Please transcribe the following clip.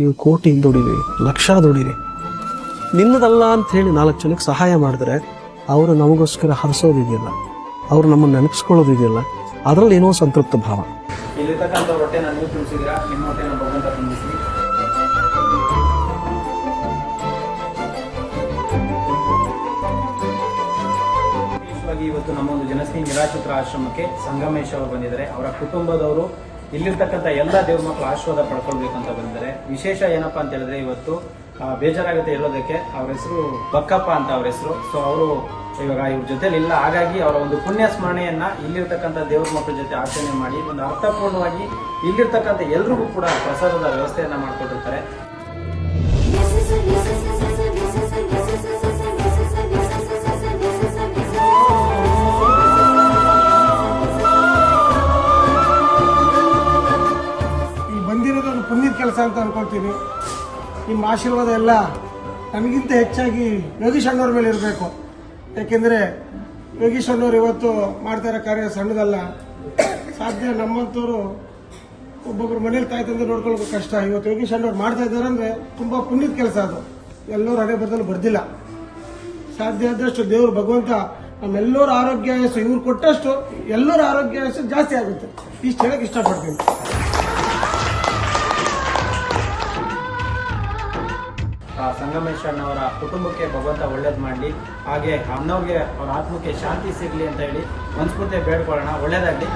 ನೀವು ಕೋಟಿ ದುಡಿರಿ ಲಕ್ಷ ದುಡಿರಿ. ನಿನ್ನದಲ್ಲ ಅಂತ ಹೇಳಿ ನಾಲ್ಕು ಜನಕ್ಕೆ ಸಹಾಯ ಮಾಡಿದ್ರೆ ಅವರು ನಮಗೋಸ್ಕರ ಹರಿಸೋದಿದೆಯಲ್ಲ ಅವರು ನಮ್ಮನ್ನು ನೆನಪಿಸ್ಕೊಳ್ಳೋದಿದೆಯಲ್ಲ ಅದರಲ್ಲಿ ಏನೋ ಸಂತೃಪ್ತ ಭಾವ. ಇವತ್ತು ನಮ್ಮ ಒಂದು ಜನಸ್ನೇಹಿ ನಿರಾಶ್ರಿತರ ಆಶ್ರಮಕ್ಕೆ ಸಂಗಮೇಶ್ ಅವರು ಬಂದಿದ್ದಾರೆ. ಅವರ ಕುಟುಂಬದವರು ಇಲ್ಲಿರ್ತಕ್ಕಂಥ ಎಲ್ಲ ದೇವ್ರ ಮಕ್ಕಳು ಆಶೀರ್ವಾದ ಪಡ್ಕೊಳ್ಬೇಕಂತ ಬಂದಿದ್ದಾರೆ. ವಿಶೇಷ ಏನಪ್ಪ ಅಂತ ಹೇಳಿದ್ರೆ ಇವತ್ತು ಬೇಜಾರಾಗುತ್ತೆ ಹೇಳೋದಕ್ಕೆ. ಅವ್ರ ಹೆಸರು ಬಕ್ಕಪ್ಪ ಅಂತ ಅವ್ರ ಹೆಸರು. ಸೊ ಅವರು ಇವಾಗ ಇವ್ರ ಜೊತೆಲಿ ಇಲ್ಲ. ಹಾಗಾಗಿ ಅವರ ಒಂದು ಪುಣ್ಯ ಸ್ಮರಣೆಯನ್ನ ಇಲ್ಲಿರ್ತಕ್ಕಂಥ ದೇವ್ರ ಮಕ್ಕಳ ಜೊತೆ ಆಚರಣೆ ಮಾಡಿ ಒಂದು ಅರ್ಥಪೂರ್ಣವಾಗಿ ಇಲ್ಲಿರ್ತಕ್ಕಂಥ ಎಲ್ರಿಗೂ ಕೂಡ ಪ್ರಸಾದದ ವ್ಯವಸ್ಥೆಯನ್ನ ಮಾಡ್ಕೊಟ್ಟಿರ್ತಾರೆ. ಪುಣ್ಯದ ಕೆಲಸ ಅಂತ ಅನ್ಕೊಳ್ತೀನಿ. ನಿಮ್ಮ ಆಶೀರ್ವಾದ ಎಲ್ಲ ನನಗಿಂತ ಹೆಚ್ಚಾಗಿ ಯೋಗೀಶ್ ಅಣ್ಣವ್ರ ಮೇಲೆ ಇರಬೇಕು. ಯಾಕೆಂದರೆ ಯೋಗೀಶ್ ಅಣ್ಣವ್ರು ಇವತ್ತು ಮಾಡ್ತಾ ಇರೋ ಕಾರ್ಯ ಸಣ್ಣದಲ್ಲ. ಸಾಧ್ಯ ನಮ್ಮಂಥವ್ರು ಒಬ್ಬೊಬ್ರು ಮನೇಲಿ ತಾಯಿ ತಂದೆ ನೋಡ್ಕೊಳ್ಳೋಕೆ ಕಷ್ಟ. ಇವತ್ತು ಯೋಗೀಶ್ ಅಣ್ಣವ್ರು ಮಾಡ್ತಾ ಇದ್ದಾರೆ ಅಂದರೆ ತುಂಬ ಪುಣ್ಯದ ಕೆಲಸ ಅದು. ಎಲ್ಲರೂ ಹಣೆ ಬದಲು ಬರ್ದಿಲ್ಲ. ಸಾಧ್ಯ ಆದಷ್ಟು ದೇವರು ಭಗವಂತ ನಮ್ಮೆಲ್ಲರ ಆರೋಗ್ಯ ಆಯಸ್ಸು ಇವ್ರು ಕೊಟ್ಟಷ್ಟು ಎಲ್ಲರ ಆರೋಗ್ಯ ಆಯಸ್ಸು ಜಾಸ್ತಿ ಆಗುತ್ತೆ. ಇಷ್ಟು ಹೇಳಕ್ಕೆ ಇಷ್ಟಪಡ್ತೀನಿ. ಆ ಸಂಗಮೇಶ್ ಅಣ್ಣವರ ಕುಟುಂಬಕ್ಕೆ ಭಗವಂತ ಒಳ್ಳೇದು ಮಾಡಲಿ. ಹಾಗೆ ಅಣ್ಣವ್ರಿಗೆ ಅವ್ರ ಆತ್ಮಕ್ಕೆ ಶಾಂತಿ ಸಿಗಲಿ ಅಂತ ಹೇಳಿ ಮನಸ್ಫೂರ್ತಿ ಬೇಡ್ಕೊಳ್ಳೋಣ. ಒಳ್ಳೇದಾಗಲಿ.